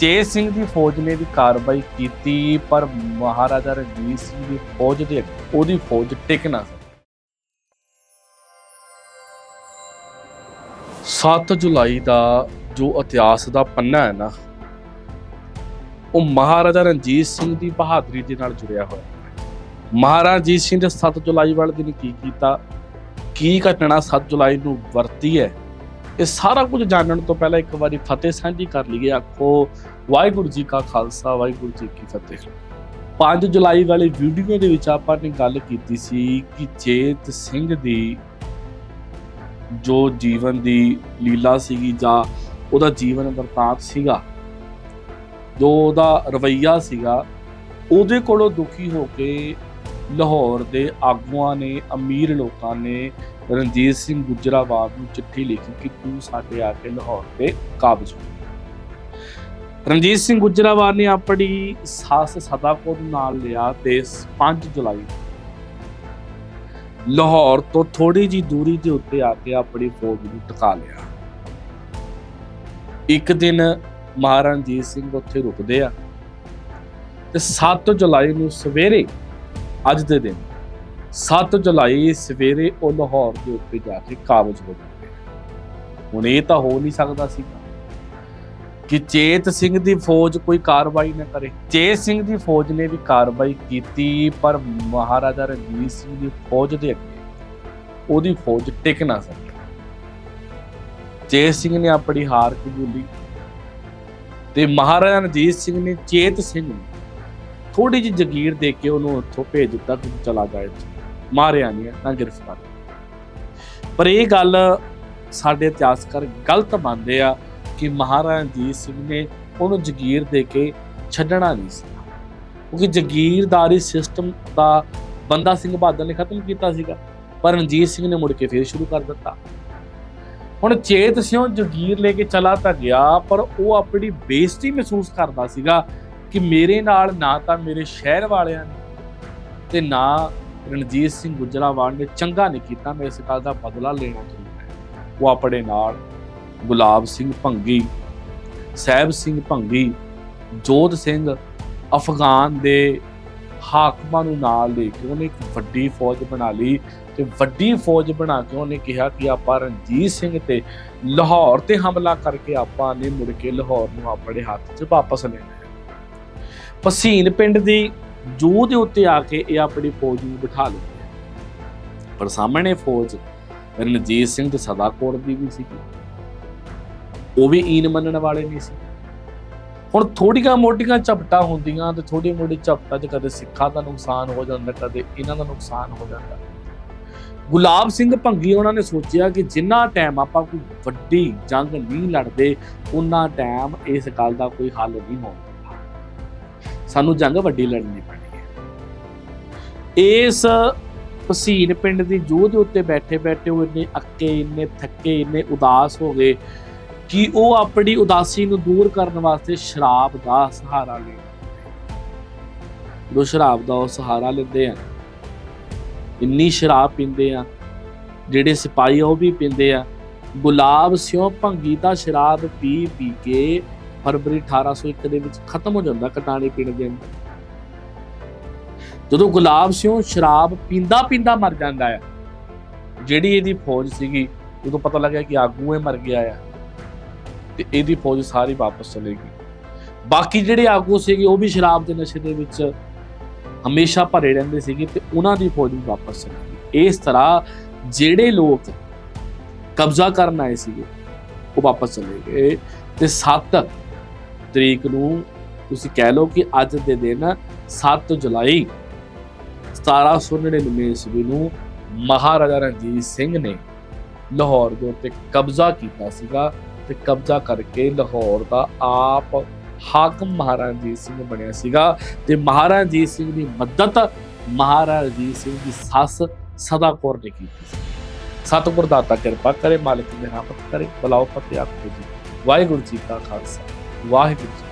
ਤੇਜ ਸਿੰਘ ਦੀ ਫੌਜ ਨੇ ਵੀ ਕਾਰਵਾਈ ਕੀਤੀ, ਪਰ ਮਹਾਰਾਜਾ ਰਣਜੀਤ ਸਿੰਘ ਦੀ ਫੌਜ ਦੇ ਉਹਦੀ ਫੌਜ ਟਿਕ ਨਾ ਸਕੀ। 7 ਜੁਲਾਈ ਦਾ ਜੋ ਇਤਿਹਾਸ ਦਾ ਪੰਨਾ ਹੈ ਨਾ, ਉਹ ਮਹਾਰਾਜਾ ਰਣਜੀਤ ਸਿੰਘ ਦੀ ਬਹਾਦਰੀ ਦੇ ਨਾਲ ਜੁੜਿਆ ਹੋਇਆ ਹੈ। ਮਹਾਰਾਜਾ ਰਣਜੀਤ ਸਿੰਘ ਨੇ 7 ਜੁਲਾਈ ਵਾਲੇ ਦਿਨ ਕੀ ਕੀਤਾ? ਕੀ ਘਟਨਾ 7 ਜੁਲਾਈ ਨੂੰ ਵਰਤੀ ਹੈ? ਇਹ ਸਾਰਾ ਕੁਝ ਜਾਣਨ ਤੋਂ ਪਹਿਲਾਂ ਇੱਕ ਵਾਰੀ ਫਤਿਹ ਸਾਂਝੀ ਕਰ ਲਈਏ ਆਖੋ, ਵਾਹਿਗੁਰੂ ਜੀ ਕਾ ਖਾਲਸਾ, ਵਾਹਿਗੁਰੂ ਜੀ ਕੀ ਫਤਿਹ। 5 ਜੁਲਾਈ ਵਾਲੀ ਵੀਡੀਓ ਦੇ ਵਿੱਚ ਆਪਾਂ ਨੇ ਗੱਲ ਕੀਤੀ ਸੀ ਕਿ ਚੇਤ ਸਿੰਘ ਦੀ ਜੋ ਜੀਵਨ ਦੀ ਲੀਲਾ ਸੀਗੀ ਜਾਂ ਉਹਦਾ ਜੀਵਨ ਵਰਤਾਂਤ ਸੀਗਾ, ਜੋ ਉਹਦਾ ਰਵਈਆ ਸੀਗਾ, ਉਹਦੇ ਕੋਲੋਂ ਦੁਖੀ ਹੋ ਕੇ ਲਾਹੌਰ ਦੇ ਆਗੂਆਂ ਨੇ, ਅਮੀਰ ਲੋਕਾਂ ਨੇ ਰਣਜੀਤ ਸਿੰਘ ਗੁਜਰਾਵਾਲ ਨੂੰ ਚਿੱਠੀ ਲਿਖੀ ਕਿ ਤੂੰ ਸਾਡੇ ਆ ਕੇ ਲਾਹੌਰ ਤੇ ਕਾਬਜ਼ ਹੋ। ਰਣਜੀਤ ਸਿੰਘ ਗੁਜਰਾਵਾਲ ਨੇ ਆਪਣੀ ਸੱਸ ਸਦਾਕੋਟ ਨੂੰ ਨਾਲ ਲਿਆ ਤੇ 5 ਜੁਲਾਈ ਲਾਹੌਰ ਤੋਂ ਥੋੜੀ ਜੀ ਦੂਰੀ ਦੇ ਉੱਤੇ ਆ ਕੇ ਆਪਣੀ ਫੌਜ ਨੂੰ ਟਿਕਾ ਲਿਆ। ਇੱਕ ਦਿਨ ਮਹਾਰਾਜਾ ਰਣਜੀਤ ਸਿੰਘ ਉੱਥੇ ਰੁਕਦੇ ਆ ਤੇ 7 ਜੁਲਾਈ ਨੂੰ ਸਵੇਰੇ ਅੱਜ ਦੇ ਦਿਨ 7 ਜੁਲਾਈ ਸਵੇਰੇ ਉਹ ਲਾਹੌਰ ਦੇ ਉੱਤੇ ਜਾ ਕੇ ਕਾਬਜ਼ ਹੋ ਜਾਂਦੇ ਹੁਣ ਇਹ ਤਾਂ ਹੋ ਨਹੀਂ ਸਕਦਾ ਸੀ ਕਿ ਚੇਤ ਸਿੰਘ ਦੀ ਫੌਜ ਕੋਈ ਕਾਰਵਾਈ ਨਾ ਕਰੇ। ਚੇਤ ਸਿੰਘ ਦੀ ਫੌਜ ਨੇ ਵੀ ਕਾਰਵਾਈ ਕੀਤੀ, ਪਰ ਮਹਾਰਾਜਾ ਰਣਜੀਤ ਸਿੰਘ ਦੀ ਫੌਜ ਦੇ ਅੱਗੇ ਉਹਦੀ ਫੌਜ ਟਿਕ ਨਾ ਸਕੀ। ਚੇਤ ਸਿੰਘ ਨੇ ਆਪਣੀ ਹਾਰ ਕਬੂਲੀ ਤੇ ਮਹਾਰਾਜਾ ਰਣਜੀਤ ਸਿੰਘ ਨੇ ਚੇਤ ਸਿੰਘ ਨੂੰ ਥੋੜੀ ਜਿਹੀ ਜਗੀਰ ਦੇ ਕੇ ਉਹਨੂੰ ਉੱਥੋਂ ਭੇਜ ਦਿੱਤਾ ਤੂੰ ਚਲਾ ਜਾ ਮਾਰਿਆ ਨਹੀਂ ਤਾਂ ਗ੍ਰਿਫਤਾਰ। ਪਰ ਇਹ ਗੱਲ ਸਾਡੇ ਇਤਿਹਾਸਕਾਰ ਗਲਤ ਮੰਨਦੇ ਆ ਕਿ ਮਹਾਰਾਜਾ ਰਣਜੀਤ ਸਿੰਘ ਨੇ ਉਹਨੂੰ ਜਗੀਰ ਦੇ ਕੇ ਛੱਡਣਾ ਨਹੀਂ ਸੀ। ਕਿਉਂਕਿ ਜਗੀਰਦਾਰੀ ਸਿਸਟਮ ਦਾ ਬੰਦਾ ਸਿੰਘ ਬਹਾਦਰ ਨੇ ਖਤਮ ਕੀਤਾ ਸੀਗਾ, ਪਰ ਰਣਜੀਤ ਸਿੰਘ ਨੇ ਮੁੜ ਕੇ ਫੇਰ ਸ਼ੁਰੂ ਕਰ ਦਿੱਤਾ। ਹੁਣ ਚੇਤ ਸਿੰਘ ਜਗੀਰ ਲੈ ਕੇ ਚਲਾ ਤਾਂ ਗਿਆ, ਪਰ ਉਹ ਆਪਣੀ ਬੇਇੱਜ਼ਤੀ ਮਹਿਸੂਸ ਕਰਦਾ ਸੀਗਾ ਕਿ ਮੇਰੇ ਨਾਲ ਨਾ ਤਾਂ ਮੇਰੇ ਸ਼ਹਿਰ ਵਾਲਿਆਂ ਨੇ ਤੇ ਨਾ ਰਣਜੀਤ ਸਿੰਘ ਗੁਜਰਾਵਾਲ ਨੇ ਚੰਗਾ ਨਹੀਂ ਕੀਤਾ, ਮੈਂ ਇਸ ਗੱਲ ਦਾ ਬਦਲਾ ਲੈਣਾ ਚਾਹੁੰਦਾ ਉਹ ਆਪਣੇ ਨਾਲ ਗੁਲਾਬ ਸਿੰਘ ਭੰਗੀ, ਸਹਿਬ ਸਿੰਘ ਭੰਗੀ, ਜੋਤ ਸਿੰਘ ਅਫਗਾਨ ਦੇ ਹਾਕਮਾਂ ਨੂੰ ਨਾਲ ਲੈ ਕੇ ਉਹਨੇ ਇੱਕ ਵੱਡੀ ਫੌਜ ਬਣਾ ਲਈ ਤੇ ਵੱਡੀ ਫੌਜ ਬਣਾ ਕੇ ਉਹਨੇ ਕਿਹਾ ਕਿ ਆਪਾਂ ਰਣਜੀਤ ਸਿੰਘ ਤੇ ਲਾਹੌਰ ਤੇ ਹਮਲਾ ਕਰਕੇ ਆਪਾਂ ਨੇ ਮੁੜ ਕੇ ਲਾਹੌਰ ਨੂੰ ਆਪਣੇ ਹੱਥ 'ਚ ਵਾਪਸ ਲੈਣਾ ਪਸੀਨ ਪਿੰਡ ਦੀ ਜੂ ਦੇ ਉੱਤੇ ਆ ਕੇ ਇਹ ਆਪਣੀ ਫੌਜ ਨੂੰ ਬਿਠਾ ਲੈਂਦੇ ਪਰ ਸਾਹਮਣੇ ਫੌਜ ਰਣਜੀਤ ਸਿੰਘ ਤੇ ਸਦਾਕੋਟ ਦੀ ਵੀ ਸੀ ਉਹ ਵੀ ਈਨ ਮੰਨਣ ਵਾਲੇ ਨਹੀਂ ਸੀ। ਹੁਣ ਥੋੜੀਆਂ ਮੋਟੀਆਂ ਝਪਟਾਂ ਹੁੰਦੀਆਂ ਤੇ ਥੋੜੀ ਮੋਟੀ ਝਪਟਾਂ 'ਚ ਕਦੇ ਸਿੱਖਾਂ ਦਾ ਨੁਕਸਾਨ ਹੋ ਜਾਂਦਾ, ਕਦੇ ਇਹਨਾਂ ਦਾ ਨੁਕਸਾਨ ਹੋ ਜਾਂਦਾ। ਗੁਲਾਬ ਸਿੰਘ ਭੰਗੀ ਉਹਨਾਂ ਨੇ ਸੋਚਿਆ ਕਿ ਜਿੰਨਾ ਟਾਈਮ ਆਪਾਂ ਕੋਈ ਵੱਡੀ ਜੰਗ ਨਹੀਂ ਲੜਦੇ ਉਹਨਾਂ ਟਾਈਮ ਇਸ ਗੱਲ ਦਾ ਕੋਈ ਹੱਲ ਨਹੀਂ ਹੋਣਾ ਸਾਨੂੰ ਜੰਗ ਵੱਡੀ ਲੜਨੀ ਪੈਣੀ ਹੈ। ਇਸ ਪਸੀਨ ਪਿੰਡ ਦੀ ਜੂਹ ਦੇ ਉੱਤੇ ਬੈਠੇ ਬੈਠੇ ਉਹ ਇੰਨੇ ਅੱਕੇ, ਇੰਨੇ ਥੱਕੇ, ਇੰਨੇ ਉਦਾਸ ਹੋ ਗਏ ਕਿ ਉਹ ਆਪਣੀ ਉਦਾਸੀ ਨੂੰ ਦੂਰ ਕਰਨ ਵਾਸਤੇ ਸ਼ਰਾਬ ਦਾ ਸਹਾਰਾ ਲੈ ਦੋ ਸ਼ਰਾਬ ਦਾ ਉਹ ਸਹਾਰਾ ਲੈਂਦੇ ਆ। ਇੰਨੀ ਸ਼ਰਾਬ ਪੀਂਦੇ ਆ, ਜਿਹੜੇ ਸਿਪਾਹੀ ਆ ਉਹ ਵੀ ਪੀਂਦੇ ਆ। ਗੁਲਾਬ ਸਿਉ ਭੰਗੀ ਦਾ ਸ਼ਰਾਬ ਪੀ ਪੀ ਕੇ ਫਰਵਰੀ 1801 ਦੇ ਵਿੱਚ ਖਤਮ ਹੋ ਜਾਂਦਾ ਕਟਾਣੀ ਪਿੰਡ ਦੇ ਅੰਦਰ। ਜਦੋਂ ਗੁਲਾਬ ਸਿੰਘ ਸ਼ਰਾਬ ਪੀਂਦਾ ਪੀਂਦਾ ਮਰ ਜਾਂਦਾ ਹੈ ਜਿਹੜੀ ਇਹਦੀ ਫੌਜ ਸੀਗੀ, ਉਦੋਂ ਪਤਾ ਲੱਗਿਆ ਕਿ ਆਗੂ ਇਹ ਮਰ ਗਿਆ ਆ। ਤੇ ਇਹਦੀ ਫੌਜ ਸਾਰੀ ਵਾਪਸ ਚਲੇ ਗਈ। ਬਾਕੀ ਜਿਹੜੇ ਆਗੂ ਸੀਗੇ, ਉਹ ਵੀ ਸ਼ਰਾਬ ਦੇ ਨਸ਼ੇ ਦੇ ਵਿੱਚ ਹਮੇਸ਼ਾ ਭਰੇ ਰਹਿੰਦੇ ਸੀਗੇ ਤੇ ਉਹਨਾਂ ਦੀ ਫੌਜ ਵੀ ਵਾਪਸ ਚਲੀ ਗਈ। ਇਸ ਤਰ੍ਹਾਂ ਜਿਹੜੇ ਲੋਕ ਕਬਜ਼ਾ ਕਰਨ ਆਏ ਸੀਗੇ, ਉਹ ਵਾਪਸ ਚਲੇ ਗਏ। ਤੇ 7 ਤਰੀਕ ਨੂੰ ਤੁਸੀਂ ਕਹਿ ਲਓ ਕਿ ਅੱਜ ਦੇ ਦਿਨ 7 ਜੁਲਾਈ 1799 ਈਸਵੀ ਨੂੰ ਮਹਾਰਾਜਾ ਰਣਜੀਤ ਸਿੰਘ ਨੇ ਲਾਹੌਰ ਦੇ ਉੱਤੇ ਕਬਜ਼ਾ ਕੀਤਾ ਸੀਗਾ ਤੇ ਕਬਜ਼ਾ ਕਰਕੇ ਲਾਹੌਰ ਦਾ ਆਪ ਹਾਕਮ ਮਹਾਰਾਜਾ ਰਣਜੀਤ ਸਿੰਘ ਬਣਿਆ ਸੀਗਾ ਤੇ ਮਹਾਰਾਜਾ ਰਣਜੀਤ ਸਿੰਘ ਦੀ ਮਦਦ ਮਹਾਰਾਜਾ ਰਣਜੀਤ ਸਿੰਘ ਦੀ ਸੱਸ ਸਦਾ ਕੌਰ ਨੇ ਕੀਤੀ ਸੀ। ਸਤਿਗੁਰ ਦਾਤਾ ਕਿਰਪਾ ਕਰੇ, ਮਾਲਕ ਦੀ ਰਹਿਮਤ ਕਰੇ, ਬਲਾਓ ਫਤਿਹ ਆਖੋ ਜੀ ਵਾਹਿਗੁਰੂ ਜੀ ਕਾ ਖਾਲਸਾ। ਵਾਹਿਗੁਰੂ ਜੀ